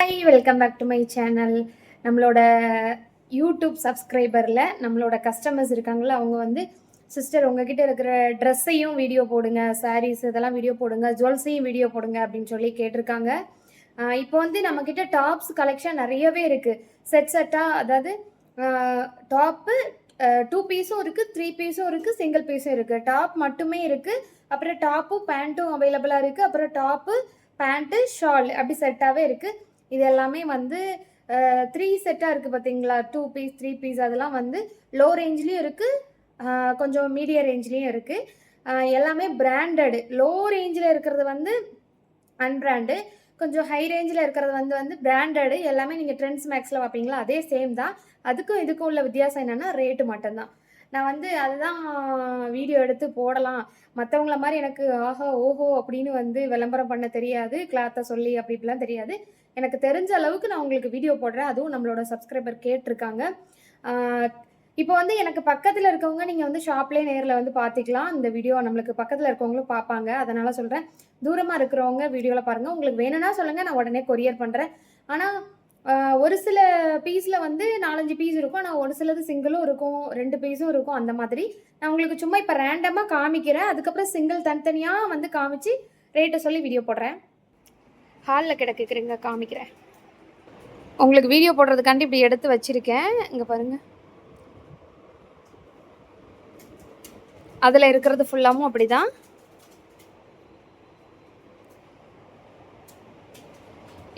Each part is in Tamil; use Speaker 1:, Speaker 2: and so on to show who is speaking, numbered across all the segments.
Speaker 1: Hi welcome back to my channel நம்மளோட யூடியூப் சப்ஸ்கிரைபரில் நம்மளோட கஸ்டமர்ஸ் இருக்காங்கள அவங்க வந்து சிஸ்டர் உங்ககிட்ட இருக்கிற ட்ரெஸ்ஸையும் வீடியோ போடுங்க சாரீஸ் இதெல்லாம் வீடியோ போடுங்க ஜுவல்ஸையும் வீடியோ போடுங்க அப்படின்னு சொல்லி கேட்டிருக்காங்க. இப்போ வந்து நம்மக்கிட்ட டாப்ஸ் கலெக்ஷன் நிறையவே இருக்குது செட் செட்டாக அதாவது டாப்பு டூ பீஸும் இருக்குது த்ரீ பீஸும் இருக்குது சிங்கிள் பீஸும் இருக்குது டாப் மட்டுமே இருக்குது அப்புறம் டாப்பும் பேண்ட்டும் அவைலபிளாக இருக்குது அப்புறம் டாப்பு பேண்ட்டு ஷால் அப்படி செட்டாகவே இருக்குது இது எல்லாமே வந்து த்ரீ செட்டாக இருக்குது பார்த்தீங்களா டூ பீஸ் த்ரீ பீஸ் அதெல்லாம் வந்து லோ ரேஞ்ச்லேயும் இருக்குது கொஞ்சம் மீடிய ரேஞ்ச்லேயும் இருக்குது எல்லாமே பிராண்டடு லோ ரேஞ்சில் இருக்கிறது வந்து அன்பிராண்டு கொஞ்சம் ஹை ரேஞ்சில் இருக்கிறது வந்து வந்து பிராண்டடு எல்லாமே நீங்கள் ட்ரெண்ட்ஸ் மேக்ஸில் பார்ப்பீங்களா? அதே சேம் தான். அதுக்கும் இதுக்கும் உள்ள வித்தியாசம் என்னென்னா ரேட்டு மட்டும்தான். நான் வந்து அதுதான் வீடியோ எடுத்து போடலாம். மற்றவங்கள மாதிரி எனக்கு ஆஹா ஓஹோ அப்படின்னு வந்து விளம்பரம் பண்ண தெரியாது. கிளாத்தை சொல்லி அப்படி இப்படிலாம் தெரியாது. எனக்கு தெரிஞ்ச அளவுக்கு நான் உங்களுக்கு வீடியோ போடுறேன். அதுவும் நம்மளோட சப்ஸ்கிரைபர் கேட்டிருக்காங்க. இப்போ வந்து எனக்கு பக்கத்தில் இருக்கவங்க நீங்கள் வந்து ஷாப்லேயே நேரில் வந்து பார்த்துக்கலாம் இந்த வீடியோ நம்மளுக்கு பக்கத்தில் இருக்கவங்களும் பார்ப்பாங்க அதனால் சொல்கிறேன் தூரமாக இருக்கிறவங்க வீடியோவில் பாருங்கள் உங்களுக்கு வேணும்னா சொல்லுங்கள் நான் உடனே கொரியர் பண்ணுறேன் ஆனால் ஒரு சில பீஸில் வந்து நாலஞ்சு பீஸ் இருக்கும். ஆனால் ஒரு சிலது சிங்கிளும் இருக்கும். ரெண்டு பீஸும் இருக்கும். அந்த மாதிரி. நான் உங்களுக்கு சும்மா இப்போ ரேண்டமாக காமிக்கிறேன். அதுக்கப்புறம் சிங்கிள் தனித்தனியாக வந்து காமிச்சு ரேட்டை சொல்லி வீடியோ போடுறேன். ஹாலில் கிடக்குறீங்க காமிக்கிறேன். உங்களுக்கு வீடியோ போடுறதுக்காண்டி இப்படி எடுத்து வச்சுருக்கேன். இங்கே பாருங்கள் அதில் இருக்கிறது ஃபுல்லாகவும் அப்படி தான்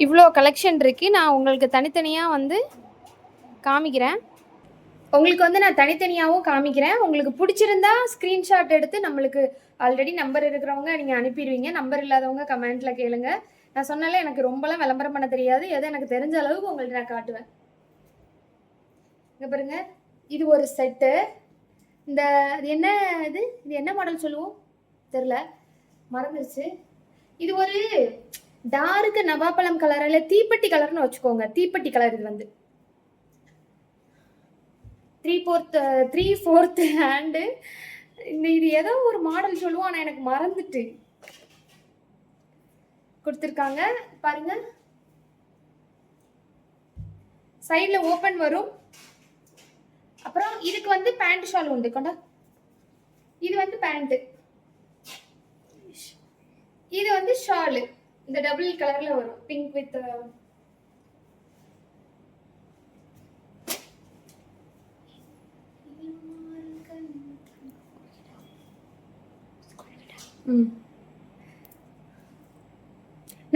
Speaker 1: இவ்வளோ கலெக்ஷன் இருக்குது நான் உங்களுக்கு தனித்தனியாக வந்து காமிக்கிறேன். உங்களுக்கு வந்து நான் தனித்தனியாகவும் காமிக்கிறேன். உங்களுக்கு பிடிச்சிருந்தா ஸ்க்ரீன்ஷாட் எடுத்து நம்மளுக்கு ஆல்ரெடி நம்பர் இருக்கிறவங்க நீங்கள் அனுப்பிடுவீங்க. நம்பர் இல்லாதவங்க கமெண்ட்டில் கேளுங்க. நான் சொன்னால எனக்கு ரொம்பலாம் விளம்பரம் பண்ண தெரியாது. எதோ எனக்கு தெரிஞ்ச அளவுக்கு உங்களுக்கு நான் காட்டுவேன். இங்கே பாருங்க. இது ஒரு செட்டு இந்த இது என்ன இது? இது என்ன மாடல் சொல்லுவோம்? தெரில மறந்துருச்சு. இது ஒரு டார்க்கு நவாப்பழம் கலர் இல்லை தீப்பெட்டி கலர்னு வச்சுக்கோங்க. தீப்பெட்டி கலர் இது வந்து. Three fourth three fourth hand இந்த இது ஏதோ ஒரு மாடல் சொல்லுவோம் ஆனால் எனக்கு மறந்துட்டு. கொடுத்துருக்காங்க. பாருங்க. சைடில் ஓப்பன் வரும். அப்புறம் இதுக்கு வந்து பேண்ட் ஷால் உண்டு. கொண்டா. இது வந்து பேண்ட்டு இது வந்து ஷாலு இந்த டபுள் கலர்ல வரும். பிங்க் வித்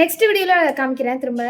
Speaker 1: நெக்ஸ்ட் வீடியோல காமிக்கிறேன் திரும்ப.